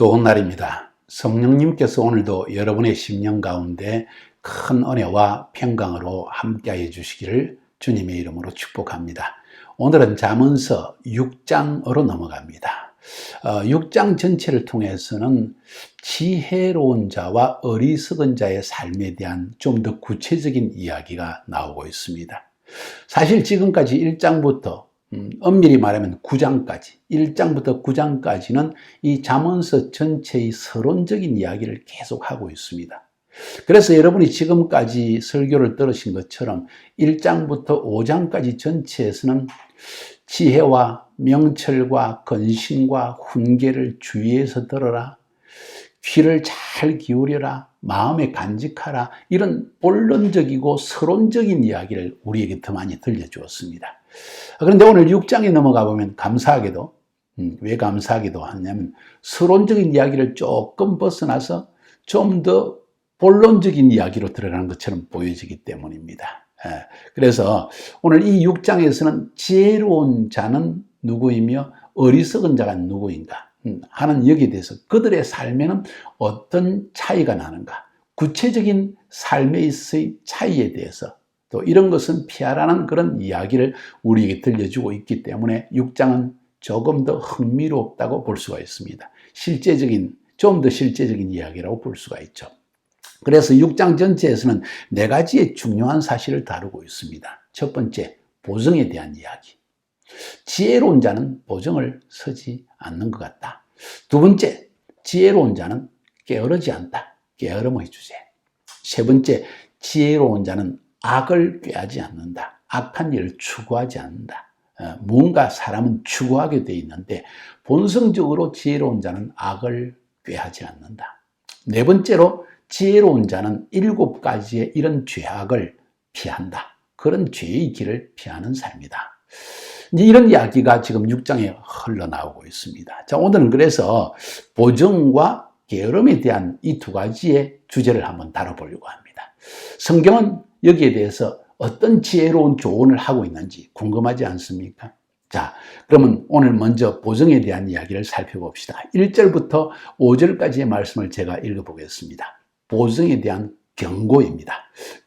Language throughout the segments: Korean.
좋은 날입니다. 성령님께서 오늘도 여러분의 심령 가운데 큰 은혜와 평강으로 함께하여 주시기를 주님의 이름으로 축복합니다. 오늘은 잠언서 6장으로 넘어갑니다. 어, 6장 전체를 통해서는 지혜로운 자와 어리석은 자의 삶에 대한 좀 더 구체적인 이야기가 나오고 있습니다. 사실 지금까지 1장부터 음, 엄밀히 말하면 9장까지, 1장부터 9장까지는 이 잠언서 전체의 서론적인 이야기를 계속하고 있습니다. 그래서 여러분이 지금까지 설교를 들으신 것처럼 1장부터 5장까지 전체에서는 지혜와 명철과 근신과 훈계를 주의해서 들어라. 귀를 잘 기울여라. 마음에 간직하라. 이런 본론적이고 서론적인 이야기를 우리에게 더 많이 들려주었습니다. 그런데 오늘 6장에 넘어가 보면 감사하게도, 음, 왜 감사하게도 하냐면 서론적인 이야기를 조금 벗어나서 좀 더 본론적인 이야기로 들어가는 것처럼 보여지기 때문입니다. 예, 그래서 오늘 이 6장에서는 지혜로운 자는 누구이며 어리석은 자가 누구인가 음, 하는 여기에 대해서 그들의 삶에는 어떤 차이가 나는가 구체적인 삶에 있어의 차이에 대해서 또 이런 것은 피하라는 그런 이야기를 우리에게 들려주고 있기 때문에 6장은 조금 더 흥미롭다고 볼 수가 있습니다. 실제적인, 좀 더 실제적인 이야기라고 볼 수가 있죠. 그래서 6장 전체에서는 네 가지의 중요한 사실을 다루고 있습니다. 첫 번째, 보증에 대한 이야기. 지혜로운 자는 보증을 서지 않는 것 같다. 두 번째, 지혜로운 자는 게으르지 않다. 게으름의 주제. 세 번째, 지혜로운 자는 악을 꾀하지 않는다. 악한 일을 추구하지 않는다. 어, 무언가 사람은 추구하게 돼 있는데 본성적으로 지혜로운 자는 악을 꾀하지 않는다. 네 번째로 지혜로운 자는 일곱 가지의 이런 죄악을 피한다. 그런 죄의 길을 피하는 삶이다. 이제 이런 이야기가 지금 6장에 흘러나오고 있습니다. 자, 오늘은 그래서 보정과 게으름에 대한 이 두 가지의 주제를 한번 다뤄보려고 합니다. 성경은 여기에 대해서 어떤 지혜로운 조언을 하고 있는지 궁금하지 않습니까? 자, 그러면 오늘 먼저 보정에 대한 이야기를 살펴봅시다. 1절부터 5절까지의 말씀을 제가 읽어보겠습니다. 보정에 대한 경고입니다.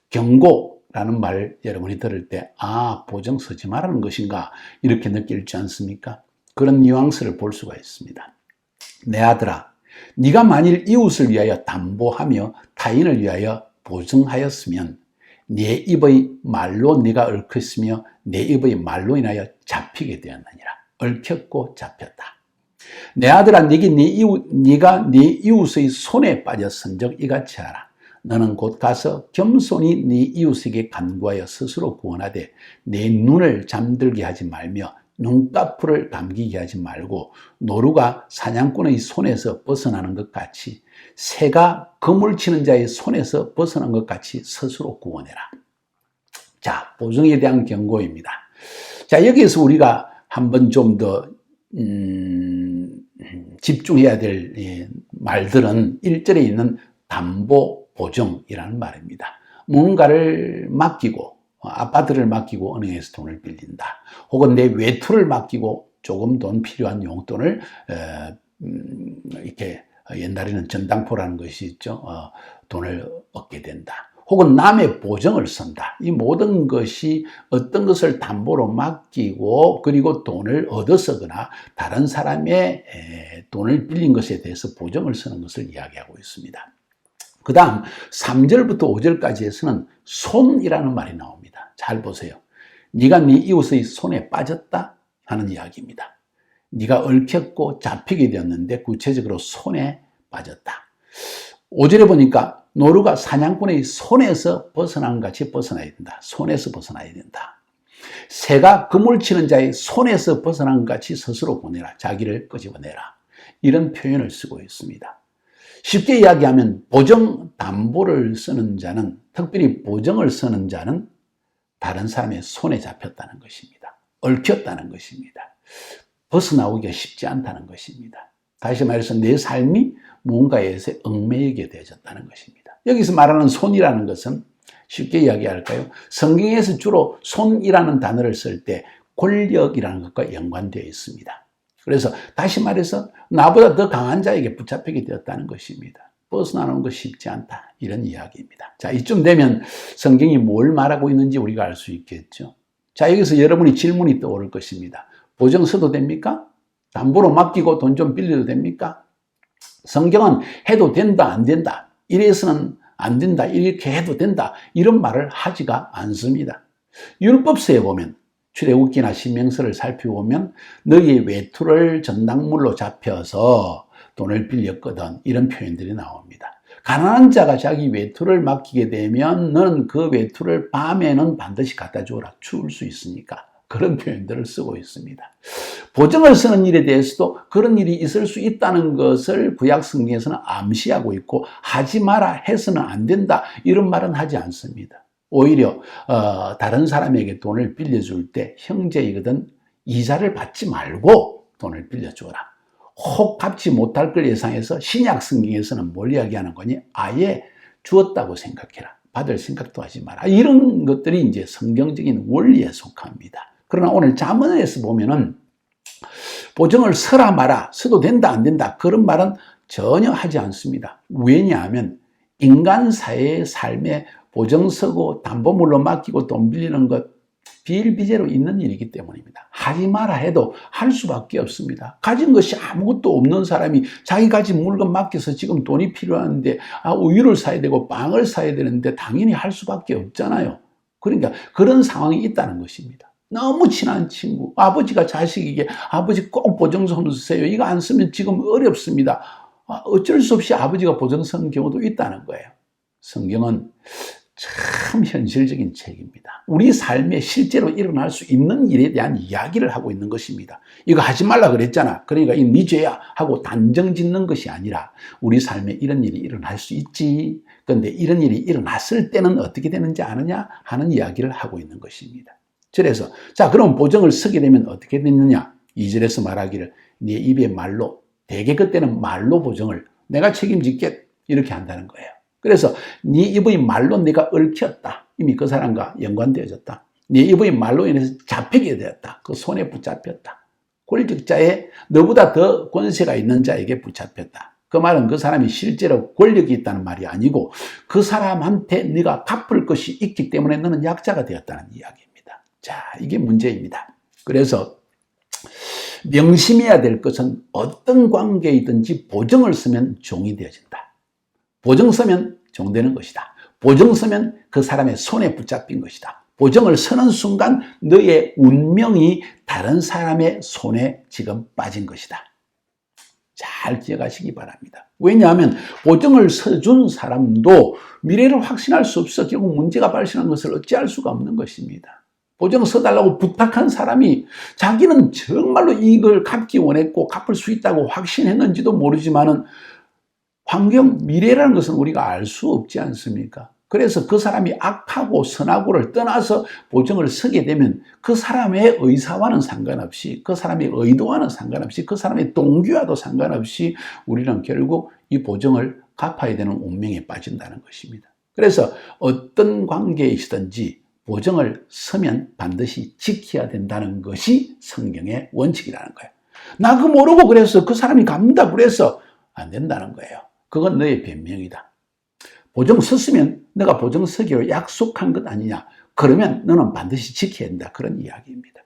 경고라는 말 여러분이 들을 때, 아, 보정 쓰지 말라는 것인가? 이렇게 느낄지 않습니까? 그런 뉘앙스를 볼 수가 있습니다. 내 아들아, 네가 만일 이웃을 위하여 담보하며 타인을 위하여 보증하였으면 내 입의 말로 네가 얽혔으며 내 입의 말로 인하여 잡히게 되었느니라. 얽혔고 잡혔다. 내 아들아 네게 네 이웃 네가 네 이웃의 손에 빠졌은즉 이같이 하라. 너는 곧 가서 겸손히 네 이웃에게 간구하여 스스로 구원하되 내 눈을 잠들게 하지 말며 눈꺼풀을 감기게 하지 말고 노루가 사냥꾼의 손에서 벗어나는 것 같이 새가 그물 치는 자의 손에서 벗어난 것 같이 스스로 구원해라. 자, 보증에 대한 경고입니다. 자, 여기에서 우리가 한번 좀더 음, 집중해야 될 말들은 1절에 있는 담보 보증이라는 말입니다. 뭔가를 맡기고 아파트를 맡기고 은행에서 돈을 빌린다. 혹은 내 외투를 맡기고 조금 돈 필요한 용돈을 음, 이렇게 옛날에는 전당포라는 것이 있죠. 어, 돈을 얻게 된다. 혹은 남의 보증을 쓴다. 이 모든 것이 어떤 것을 담보로 맡기고 그리고 돈을 얻어서거나 다른 사람의 돈을 빌린 것에 대해서 보증을 쓰는 것을 이야기하고 있습니다. 그 다음 3절부터 5절까지에서는 손이라는 말이 나옵니다. 잘 보세요. 네가 네 이웃의 손에 빠졌다 하는 이야기입니다. 네가 얽혔고 잡히게 되었는데 구체적으로 손에 빠졌다. 5절에 보니까 노루가 사냥꾼의 손에서 벗어난 같이 벗어나야 된다. 손에서 벗어나야 된다. 새가 그물 치는 자의 손에서 벗어난 같이 스스로 보내라. 자기를 끄집어내라. 이런 표현을 쓰고 있습니다. 쉽게 이야기하면 보정 담보를 쓰는 자는 특별히 보정을 쓰는 자는 다른 사람의 손에 잡혔다는 것입니다. 얽혔다는 것입니다. 벗어나오기가 쉽지 않다는 것입니다. 다시 말해서 내 삶이 뭔가에서 얽매이게 되어졌다는 것입니다. 여기서 말하는 손이라는 것은 쉽게 이야기할까요? 성경에서 주로 손이라는 단어를 쓸 때 권력이라는 것과 연관되어 있습니다. 그래서 다시 말해서 나보다 더 강한 자에게 붙잡히게 되었다는 것입니다. 벗어나는 거 쉽지 않다. 이런 이야기입니다. 자, 이쯤 되면 성경이 뭘 말하고 있는지 우리가 알 수 있겠죠. 자, 여기서 여러분이 질문이 떠오를 것입니다. 보증 서도 됩니까? 담보로 맡기고 돈 좀 빌려도 됩니까? 성경은 해도 된다, 안 된다. 이래서는 안 된다, 이렇게 해도 된다. 이런 말을 하지가 않습니다. 율법서에 보면 출애굽기나 신명서를 살펴보면 너희의 외투를 전당물로 잡혀서 돈을 빌렸거든 이런 표현들이 나옵니다. 가난한 자가 자기 외투를 맡기게 되면 너는 그 외투를 밤에는 반드시 갖다 주어라 추울 수 있으니까 그런 표현들을 쓰고 있습니다. 보증을 쓰는 일에 대해서도 그런 일이 있을 수 있다는 것을 구약 성경에서는 암시하고 있고 하지 마라 해서는 안 된다 이런 말은 하지 않습니다. 오히려 어, 다른 사람에게 돈을 빌려줄 때 형제이거든 이자를 받지 말고 돈을 빌려주어라. 혹 갚지 못할 걸 예상해서 신약 성경에서는 뭘 이야기하는 거니? 아예 주었다고 생각해라. 받을 생각도 하지 마라. 이런 것들이 이제 성경적인 원리에 속합니다. 그러나 오늘 자문에서 보면은 보증을 서라 마라, 서도 된다, 안 된다. 그런 말은 전혀 하지 않습니다. 왜냐하면 인간 사회의 삶에 보증 서고 담보물로 맡기고 돈 빌리는 것 비일비재로 있는 일이기 때문입니다. 하지 마라 해도 할 수밖에 없습니다. 가진 것이 아무것도 없는 사람이 자기 가진 물건 맡겨서 지금 돈이 필요한데 아, 우유를 사야 되고 빵을 사야 되는데 당연히 할 수밖에 없잖아요. 그러니까 그런 상황이 있다는 것입니다. 너무 친한 친구, 아버지가 자식에게 아버지 꼭 보증서는 쓰세요. 이거 안 쓰면 지금 어렵습니다. 아, 어쩔 수 없이 아버지가 보증 쓰는 경우도 있다는 거예요. 성경은 참 현실적인 책입니다. 우리 삶에 실제로 일어날 수 있는 일에 대한 이야기를 하고 있는 것입니다. 이거 하지 말라 그랬잖아. 그러니까 이네 죄야 하고 단정 짓는 것이 아니라 우리 삶에 이런 일이 일어날 수 있지. 그런데 이런 일이 일어났을 때는 어떻게 되는지 아느냐 하는 이야기를 하고 있는 것입니다. 그래서 자 그럼 보정을 서게 되면 어떻게 되느냐? 2절에서 말하기를 네 입의 말로 대개 그때는 말로 보정을 내가 책임질게 이렇게 한다는 거예요. 그래서 네 입의 말로 내가 얽혔다. 이미 그 사람과 연관되어졌다. 네 입의 말로 인해서 잡히게 되었다. 그 손에 붙잡혔다. 권력자의 너보다 더 권세가 있는 자에게 붙잡혔다. 그 말은 그 사람이 실제로 권력이 있다는 말이 아니고 그 사람한테 네가 갚을 것이 있기 때문에 너는 약자가 되었다는 이야기입니다. 자, 이게 문제입니다. 그래서 명심해야 될 것은 어떤 관계이든지 보정을 쓰면 종이 되어진다. 보정 서면 종되는 것이다. 보정 서면 그 사람의 손에 붙잡힌 것이다. 보정을 서는 순간 너의 운명이 다른 사람의 손에 지금 빠진 것이다. 잘 기억하시기 바랍니다. 왜냐하면 보정을 서준 사람도 미래를 확신할 수 없어 결국 문제가 발생한 것을 어찌할 수가 없는 것입니다. 보정 서달라고 부탁한 사람이 자기는 정말로 이걸 갚기 원했고 갚을 수 있다고 확신했는지도 모르지만은 환경, 미래라는 것은 우리가 알 수 없지 않습니까? 그래서 그 사람이 악하고 선하고를 떠나서 보정을 서게 되면 그 사람의 의사와는 상관없이 그 사람의 의도와는 상관없이 그 사람의 동기와도 상관없이 우리는 결국 이 보정을 갚아야 되는 운명에 빠진다는 것입니다. 그래서 어떤 관계이시든지 보정을 서면 반드시 지켜야 된다는 것이 성경의 원칙이라는 거예요. 나 그 모르고 그래서 그 사람이 갑니다. 그래서 안 된다는 거예요. 그건 너의 변명이다. 보증 섰으면 너가 보증 서기로 약속한 것 아니냐. 그러면 너는 반드시 지켜야 된다. 그런 이야기입니다.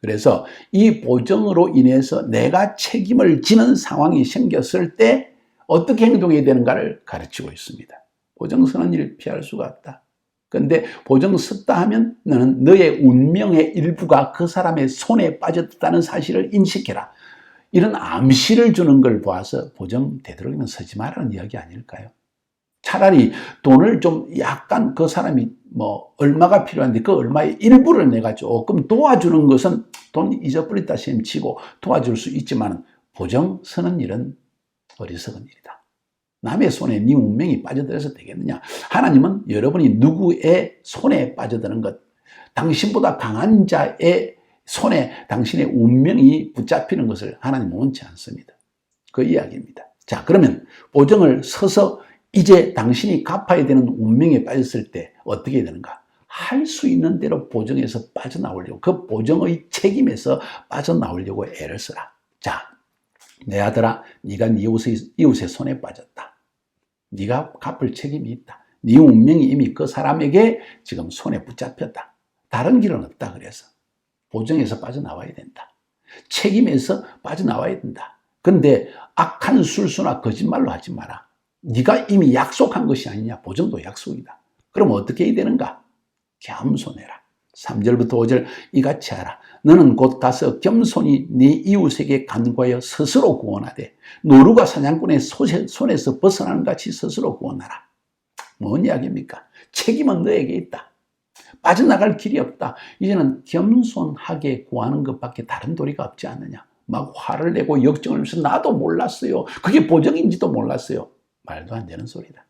그래서 이 보증으로 인해서 내가 책임을 지는 상황이 생겼을 때 어떻게 행동해야 되는가를 가르치고 있습니다. 보증 서는 일 피할 수가 없다. 근데 보증 섰다 하면 너는 너의 운명의 일부가 그 사람의 손에 빠졌다는 사실을 인식해라. 이런 암시를 주는 걸 보아서 보정 되도록이면 서지 말라는 이야기 아닐까요? 차라리 돈을 좀 약간 그 사람이 뭐 얼마가 필요한데 그 얼마의 일부를 내가 조금 도와주는 것은 돈 잊어버렸다 셈치고 도와줄 수 있지만 보정 서는 일은 어리석은 일이다. 남의 손에 네 운명이 빠져들어서 되겠느냐? 하나님은 여러분이 누구의 손에 빠져드는 것, 당신보다 강한 자의 손에 당신의 운명이 붙잡히는 것을 하나님은 원치 않습니다. 그 이야기입니다. 자, 그러면 보정을 서서 이제 당신이 갚아야 되는 운명에 빠졌을 때 어떻게 되는가? 할 수 있는 대로 보정에서 빠져나오려고, 그 보정의 책임에서 빠져나오려고 애를 써라. 자, 내 아들아, 네가 네 이웃의, 이웃의 손에 빠졌다. 네가 갚을 책임이 있다. 네 운명이 이미 그 사람에게 지금 손에 붙잡혔다. 다른 길은 없다. 그래서 보정에서 빠져나와야 된다. 책임에서 빠져나와야 된다. 근데 악한 술수나 거짓말로 하지 마라. 네가 이미 약속한 것이 아니냐. 보정도 약속이다. 그럼 어떻게 해야 되는가? 겸손해라. 3절부터 5절 이같이 하라. 너는 곧 가서 겸손히 네 이웃에게 간과하여 스스로 구원하되 노루가 사냥꾼의 손에서 벗어나는 같이 스스로 구원하라. 뭔 이야기입니까? 책임은 너에게 있다. 빠져나갈 길이 없다. 이제는 겸손하게 구하는 것밖에 다른 도리가 없지 않느냐. 막 화를 내고 역정을 하면서 나도 몰랐어요. 그게 보정인지도 몰랐어요. 말도 안 되는 소리다.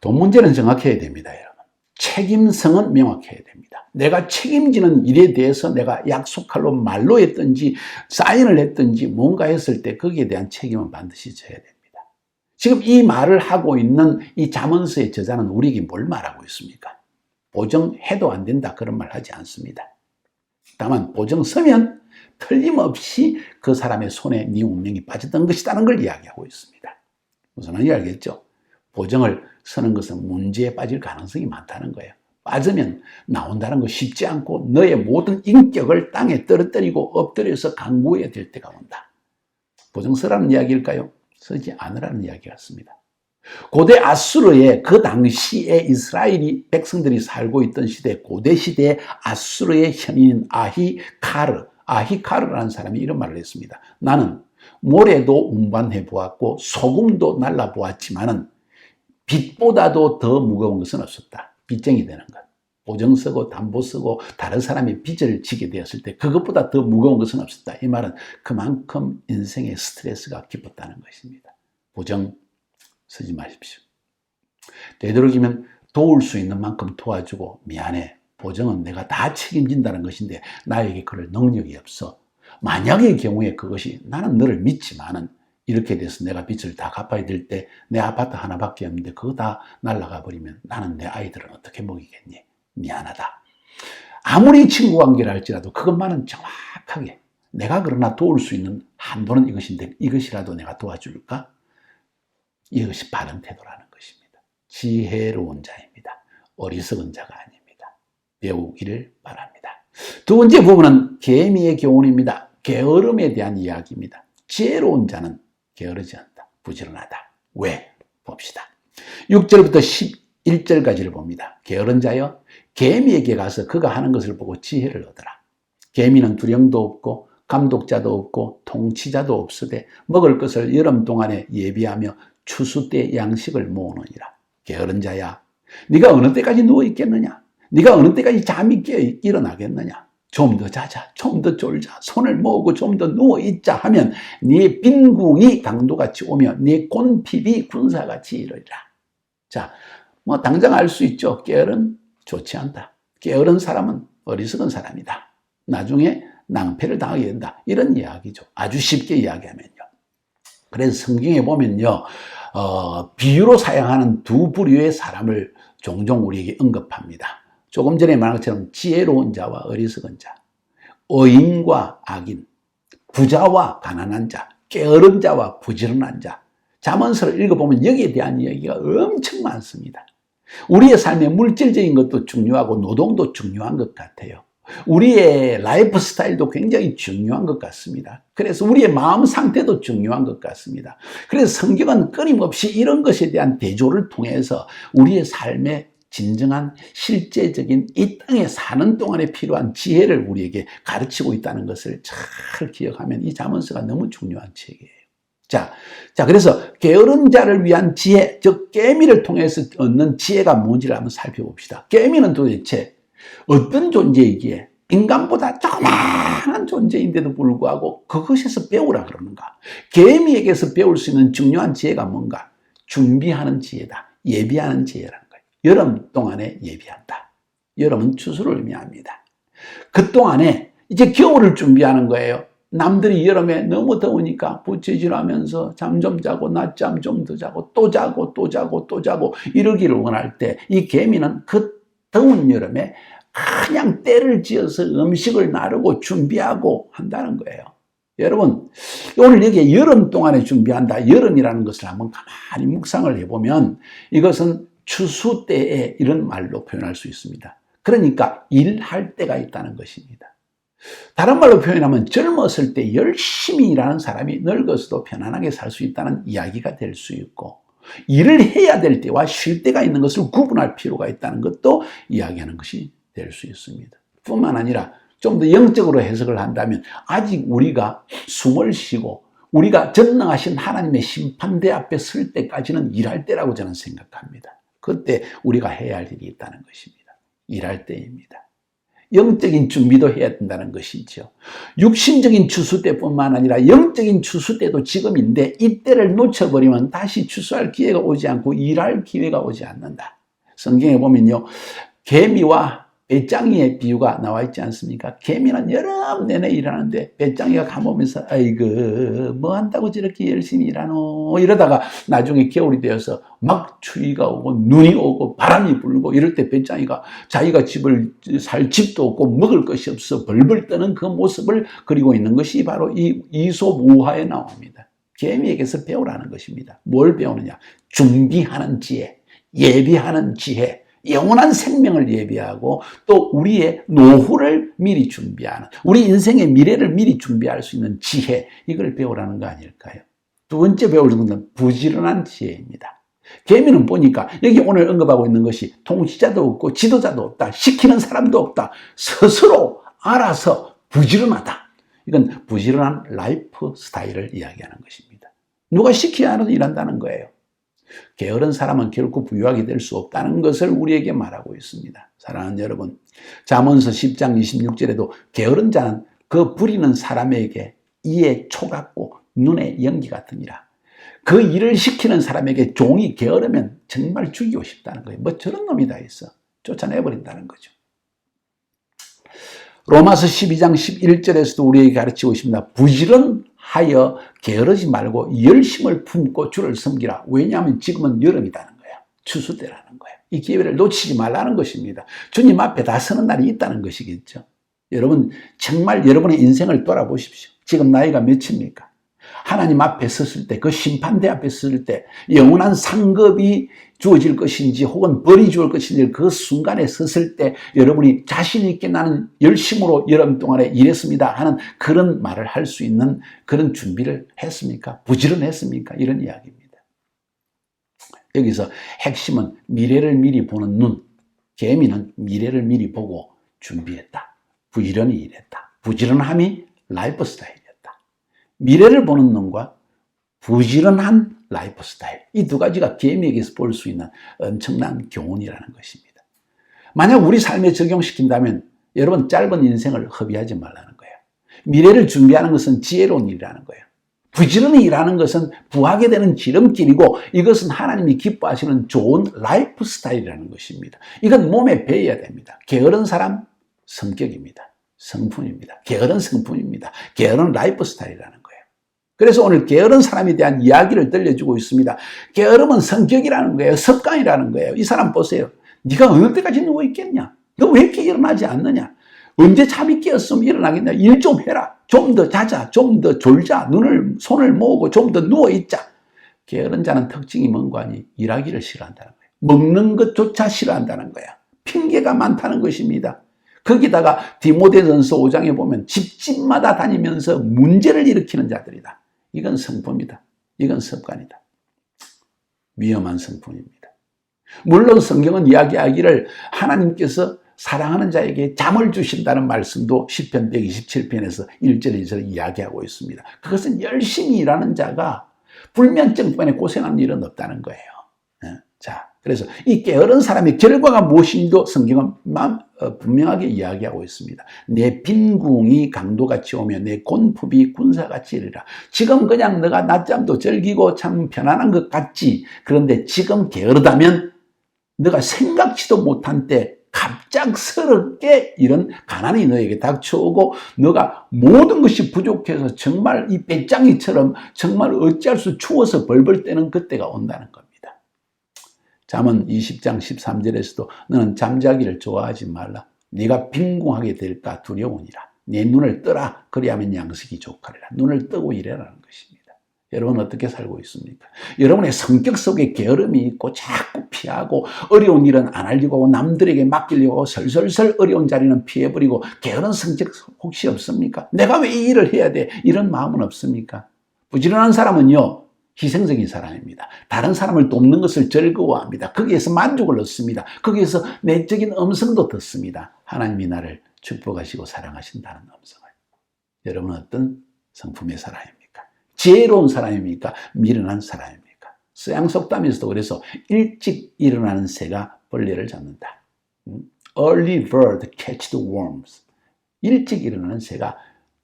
돈 문제는 정확해야 됩니다, 여러분. 책임성은 명확해야 됩니다. 내가 책임지는 일에 대해서 내가 약속할로 말로 했든지 사인을 했든지 뭔가 했을 때 거기에 대한 책임은 반드시 져야 됩니다. 지금 이 말을 하고 있는 이 자문서의 저자는 우리에게 뭘 말하고 있습니까? 보정해도 안 된다 그런 말 하지 않습니다. 다만 보정 서면 틀림없이 그 사람의 손에 네 운명이 빠졌던 것이라는 걸 이야기하고 있습니다. 무슨 말인지 알겠죠? 보정을 서는 것은 문제에 빠질 가능성이 많다는 거예요. 빠지면 나온다는 거 쉽지 않고 너의 모든 인격을 땅에 떨어뜨리고 엎드려서 강구해야 될 때가 온다. 보정 서라는 이야기일까요? 서지 않으라는 이야기 같습니다. 고대 아수르의 그 당시에 이스라엘이 백성들이 살고 있던 시대, 고대 시대의 아수르의 현인인 아히카르, 아히카르라는 사람이 이런 말을 했습니다. 나는 모래도 운반해 보았고 소금도 날라 보았지만은 빛보다도 더 무거운 것은 없었다. 빚쟁이 되는 것. 보증 쓰고 담보 쓰고 다른 사람이 빚을 지게 되었을 때 그것보다 더 무거운 것은 없었다. 이 말은 그만큼 인생의 스트레스가 깊었다는 것입니다. 보증 쓰지 마십시오. 되도록이면 도울 수 있는 만큼 도와주고 미안해. 보증은 내가 다 책임진다는 것인데 나에게 그럴 능력이 없어. 만약의 경우에 그것이 나는 너를 믿지만은 이렇게 돼서 내가 빚을 다 갚아야 될 때 내 아파트 하나밖에 없는데 그거 다 날라가 버리면 나는 내 아이들은 어떻게 먹이겠니? 미안하다. 아무리 친구 관계를 할지라도 그것만은 정확하게 내가 그러나 도울 수 있는 한도는 이것인데 이것이라도 내가 도와줄까? 이것이 바른 태도라는 것입니다. 지혜로운 자입니다. 어리석은 자가 아닙니다. 배우기를 바랍니다. 두 번째 부분은 개미의 교훈입니다. 게으름에 대한 이야기입니다. 지혜로운 자는 게으르지 않다. 부지런하다. 왜? 봅시다. 6절부터 11절까지를 봅니다. 게으른 자여 개미에게 가서 그가 하는 것을 보고 지혜를 얻어라. 개미는 두령도 없고 감독자도 없고 통치자도 없으되 먹을 것을 여름 동안에 예비하며 추수 때 양식을 모으느니라. 게으른 자야, 네가 어느 때까지 누워 있겠느냐? 네가 어느 때까지 잠이 깨 일어나겠느냐? 좀 더 자자, 좀 더 졸자, 손을 모으고 좀 더 누워 있자 하면 네 빈궁이 강도같이 오며 네 곤핍이 군사같이 이르리라. 자, 뭐 당장 알 수 있죠. 게으른 좋지 않다. 게으른 사람은 어리석은 사람이다. 나중에 낭패를 당하게 된다. 이런 이야기죠. 아주 쉽게 이야기하면요. 그래서 성경에 보면요, 어, 비유로 사용하는 두 부류의 사람을 종종 우리에게 언급합니다. 조금 전에 말한 것처럼 지혜로운 자와 어리석은 자, 의인과 악인, 부자와 가난한 자, 게으른 자와 부지런한 자. 자문서를 읽어보면 여기에 대한 이야기가 엄청 많습니다. 우리의 삶에 물질적인 것도 중요하고 노동도 중요한 것 같아요. 우리의 라이프 스타일도 굉장히 중요한 것 같습니다. 그래서 우리의 마음 상태도 중요한 것 같습니다. 그래서 성경은 끊임없이 이런 것에 대한 대조를 통해서 우리의 삶에 진정한 실제적인 이 땅에 사는 동안에 필요한 지혜를 우리에게 가르치고 있다는 것을 잘 기억하면 이 자문서가 너무 중요한 책이에요. 자, 자, 그래서 게으른 자를 위한 지혜, 즉, 깨미를 통해서 얻는 지혜가 뭔지를 한번 살펴봅시다. 깨미는 도대체 어떤 존재이기에 인간보다 조그마한 존재인데도 불구하고 그것에서 배우라 그러는가? 개미에게서 배울 수 있는 중요한 지혜가 뭔가? 준비하는 지혜다. 예비하는 지혜라는 거예요. 여름 동안에 예비한다. 여름은 추수를 의미합니다. 그 동안에 이제 겨울을 준비하는 거예요. 남들이 여름에 너무 더우니까 부채질하면서 잠 좀 자고 낮잠 좀 더 자고 또 자고 또 자고 또 자고 이러기를 원할 때 이 개미는 그 더운 여름에 그냥 때를 지어서 음식을 나르고 준비하고 한다는 거예요. 여러분, 오늘 여기에 여름 동안에 준비한다. 여름이라는 것을 한번 가만히 묵상을 해보면 이것은 추수 때에 이런 말로 표현할 수 있습니다. 그러니까 일할 때가 있다는 것입니다. 다른 말로 표현하면 젊었을 때 열심히 일하는 사람이 늙어서도 편안하게 살 수 있다는 이야기가 될 수 있고 일을 해야 될 때와 쉴 때가 있는 것을 구분할 필요가 있다는 것도 이야기하는 것이 될 수 있습니다. 뿐만 아니라 좀 더 영적으로 해석을 한다면 아직 우리가 숨을 쉬고 우리가 전능하신 하나님의 심판대 앞에 설 때까지는 일할 때라고 저는 생각합니다. 그때 우리가 해야 할 일이 있다는 것입니다. 일할 때입니다. 영적인 준비도 해야 된다는 것이죠. 육신적인 추수 때뿐만 아니라 영적인 추수 때도 지금인데 이때를 놓쳐버리면 다시 추수할 기회가 오지 않고 일할 기회가 오지 않는다. 성경에 보면요. 개미와 배짱이의 비유가 나와 있지 않습니까? 개미는 여름 내내 일하는데 배짱이가 가보면서 아이고 뭐 한다고 저렇게 열심히 일하노 이러다가 나중에 겨울이 되어서 막 추위가 오고 눈이 오고 바람이 불고 이럴 때 배짱이가 자기가 집을 살 집도 없고 먹을 것이 없어 벌벌 떠는 그 모습을 그리고 있는 것이 바로 이 이솝우화에 나옵니다. 개미에게서 배우라는 것입니다. 뭘 배우느냐? 준비하는 지혜, 예비하는 지혜, 영원한 생명을 예비하고 또 우리의 노후를 미리 준비하는 우리 인생의 미래를 미리 준비할 수 있는 지혜 이걸 배우라는 거 아닐까요? 두 번째 배울 것은 부지런한 지혜입니다. 개미는 보니까 여기 오늘 언급하고 있는 것이 통치자도 없고 지도자도 없다. 시키는 사람도 없다. 스스로 알아서 부지런하다. 이건 부지런한 라이프 스타일을 이야기하는 것입니다. 누가 시키지 않아도 일한다는 거예요. 게으른 사람은 결코 부유하게 될 수 없다는 것을 우리에게 말하고 있습니다. 사랑하는 여러분, 잠언서 10장 26절에도 게으른 자는 그 부리는 사람에게 이에 초 같고 눈에 연기 같으니라. 그 일을 시키는 사람에게 종이 게으르면 정말 죽이고 싶다는 거예요. 뭐 저런 놈이 다 있어. 쫓아내버린다는 거죠. 로마서 12장 11절에서도 우리에게 가르치고 있습니다. 부지런 하여 게으르지 말고 열심을 품고 주를 섬기라. 왜냐하면 지금은 여름이라는 거예요. 추수 때라는 거예요. 이 기회를 놓치지 말라는 것입니다. 주님 앞에 다 서는 날이 있다는 것이겠죠. 여러분 정말 여러분의 인생을 돌아보십시오. 지금 나이가 몇입니까? 하나님 앞에 섰을 때, 그 심판대 앞에 섰을 때, 영원한 상급이 주어질 것인지, 혹은 벌이 주어질 것인지, 그 순간에 섰을 때, 여러분이 자신있게 나는 열심으로 여름 동안에 일했습니다 하는 그런 말을 할 수 있는 그런 준비를 했습니까? 부지런했습니까? 이런 이야기입니다. 여기서 핵심은 미래를 미리 보는 눈, 개미는 미래를 미리 보고 준비했다. 부지런히 일했다. 부지런함이 라이프 스타일. 미래를 보는 눈과 부지런한 라이프 스타일. 이 두 가지가 개미에게서 볼 수 있는 엄청난 교훈이라는 것입니다. 만약 우리 삶에 적용시킨다면 여러분 짧은 인생을 허비하지 말라는 거예요. 미래를 준비하는 것은 지혜로운 일이라는 거예요. 부지런히 일하는 것은 부하게 되는 지름길이고 이것은 하나님이 기뻐하시는 좋은 라이프 스타일이라는 것입니다. 이건 몸에 배어야 됩니다. 게으른 사람 성격입니다. 성품입니다. 게으른 성품입니다. 게으른 라이프 스타일이라는 거예요. 그래서 오늘 게으른 사람에 대한 이야기를 들려주고 있습니다. 게으름은 성격이라는 거예요. 습관이라는 거예요. 이 사람 보세요. 네가 어느 때까지 누워 있겠냐? 너 왜 이렇게 일어나지 않느냐? 언제 잠이 깨었으면 일어나겠냐? 일 좀 해라. 좀 더 자자. 좀 더 졸자. 눈을, 손을 모으고 좀 더 누워 있자. 게으른 자는 특징이 뭔가 하니 일하기를 싫어한다는 거예요. 먹는 것조차 싫어한다는 거야. 핑계가 많다는 것입니다. 거기다가 디모데전서 5장에 보면 집집마다 다니면서 문제를 일으키는 자들이다. 이건 성품이다. 이건 습관이다. 위험한 성품입니다. 물론 성경은 이야기하기를 하나님께서 사랑하는 자에게 잠을 주신다는 말씀도 10편 127편에서 1절 2절 이야기하고 있습니다. 그것은 열심히 일하는 자가 불면증 때문에 고생하는 일은 없다는 거예요. 예? 자, 그래서 이 게으른 사람의 결과가 무엇인지도 성경은 어, 분명하게 이야기하고 있습니다. 내 빈궁이 강도같이 오며 내 곤품이 군사같이 이르라. 지금 그냥 너가 낮잠도 즐기고 참 편안한 것 같지. 그런데 지금 게으르다면 너가 생각지도 못한 때 갑작스럽게 이런 가난이 너에게 닥쳐오고 너가 모든 것이 부족해서 정말 이 배짱이처럼 정말 어찌할 수 추워서 벌벌 때는 그때가 온다는 겁니다. 잠언 20장 13절에서도 너는 잠자기를 좋아하지 말라. 네가 빈궁하게 될까 두려우니라. 내 눈을 떠라. 그리하면 양식이 좋가리라. 눈을 뜨고 일해라는 것입니다. 여러분 어떻게 살고 있습니까? 여러분의 성격 속에 게으름이 있고 자꾸 피하고 어려운 일은 안 하려고 하고 남들에게 맡기려고 설설설 어려운 자리는 피해버리고 게으른 성격 혹시 없습니까? 내가 왜 이 일을 해야 돼? 이런 마음은 없습니까? 부지런한 사람은요. 희생적인 사람입니다. 다른 사람을 돕는 것을 즐거워합니다. 거기에서 만족을 얻습니다. 거기에서 내적인 음성도 듣습니다. 하나님이 나를 축복하시고 사랑하신다는 음성을. 여러분은 어떤 성품의 사람입니까? 지혜로운 사람입니까? 미련한 사람입니까? 서양 속담에서도 그래서 일찍 일어나는 새가 벌레를 잡는다. 음? Early bird catch the worms. 일찍 일어나는 새가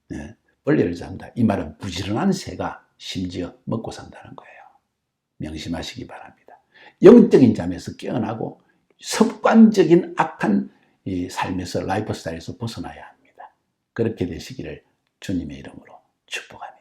네, 벌레를 잡는다. 이 말은 부지런한 새가 심지어 먹고 산다는 거예요. 명심하시기 바랍니다. 영적인 잠에서 깨어나고 습관적인 악한 이 삶에서 라이프 스타일에서 벗어나야 합니다. 그렇게 되시기를 주님의 이름으로 축복합니다.